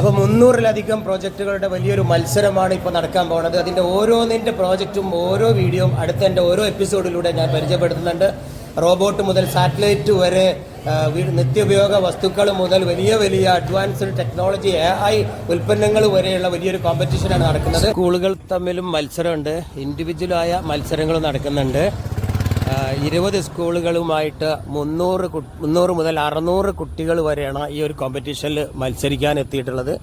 അപ്പോൾ മുന്നൂറിലധികം പ്രോജക്റ്റുകളുടെ വലിയൊരു മത്സരമാണ് ഇപ്പോൾ നടക്കാൻ പോകുന്നത് അതിന്റെ ഓരോന്നിന്റെ പ്രോജക്റ്റും ഓരോ വീഡിയോയും അടുത്ത എന്റെ ഓരോ എപ്പിസോഡിലൂടെ ഞാൻ പരിചയപ്പെടുത്തുന്നുണ്ട്. റോബോട്ട് മുതൽ സാറ്റലൈറ്റ് വരെ നിത്യോപയോഗ വസ്തുക്കൾ മുതൽ വലിയ വലിയ അഡ്വാൻസ്ഡ് ടെക്നോളജി എ ഐ ഉൽപ്പന്നങ്ങൾ വരെയുള്ള വലിയൊരു കോമ്പറ്റീഷനാണ് നടക്കുന്നത്. സ്കൂളുകൾ തമ്മിലും മത്സരമുണ്ട്. ഇൻഡിവിജ്വലായ മത്സരങ്ങളും നടക്കുന്നുണ്ട്. ഇരുപത് സ്കൂളുകളുമായിട്ട് മുന്നൂറ് മുന്നൂറ് മുതൽ അറുന്നൂറ് കുട്ടികൾ വരെയാണ് ഈ ഒരു കോമ്പറ്റീഷനിൽ മത്സരിക്കാൻ എത്തിയിട്ടുള്ളത്.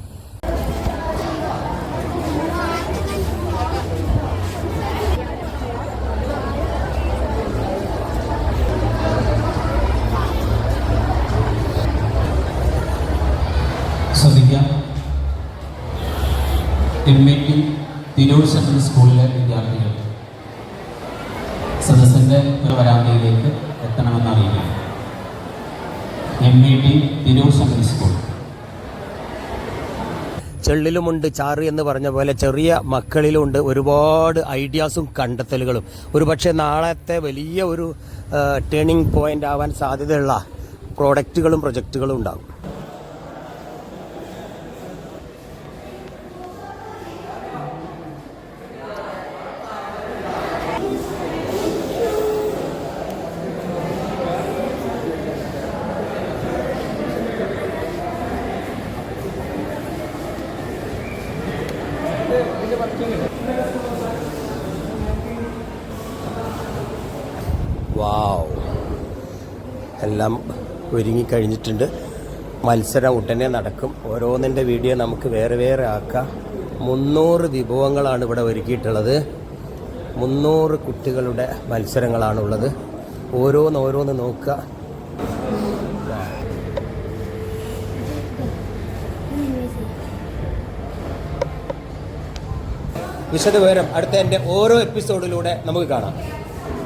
ശ്രദ്ധിക്കാം. തിരൂർ സെൻട്രൽ സ്കൂളിലെ വിദ്യാർത്ഥികൾ. സദസ്സിന്റെ ഒരു വരാന്തയിലേക്ക് എത്തണമെന്ന് അറിയിക്കുന്നു. M V T Tirur second school. ചെള്ളിലുമുണ്ട് ചാറ് എന്ന് പറഞ്ഞ പോലെ ചെറിയ മക്കളിലുമുണ്ട് ഒരുപാട് ഐഡിയാസും കണ്ടെത്തലുകളും. ഒരുപക്ഷെ നാളത്തെ വലിയ ഒരു ടേണിംഗ് പോയിന്റ് ആവാൻ സാധ്യതയുള്ള പ്രോഡക്റ്റുകളും പ്രൊജക്റ്റുകളും ഉണ്ടാകും. വാവ്. എല്ലാം ഒരുങ്ങിക്കഴിഞ്ഞിട്ടുണ്ട് മത്സരം ഉടനെ നടക്കും. ഓരോന്നിന്റെ വീഡിയോ നമുക്ക് വേറെ വേറെ ആക്കാം. മുന്നൂറ് വിഭവങ്ങളാണ് ഇവിടെ ഒരുക്കിയിട്ടുള്ളത്. മുന്നൂറ് കുട്ടികളുടെ മത്സരങ്ങളാണുള്ളത്. ഓരോന്ന് ഓരോന്ന് നോക്കുക. വിശദവിവരം അടുത്ത എന്റെ ഓരോ എപ്പിസോഡിലൂടെ നമുക്ക് കാണാം.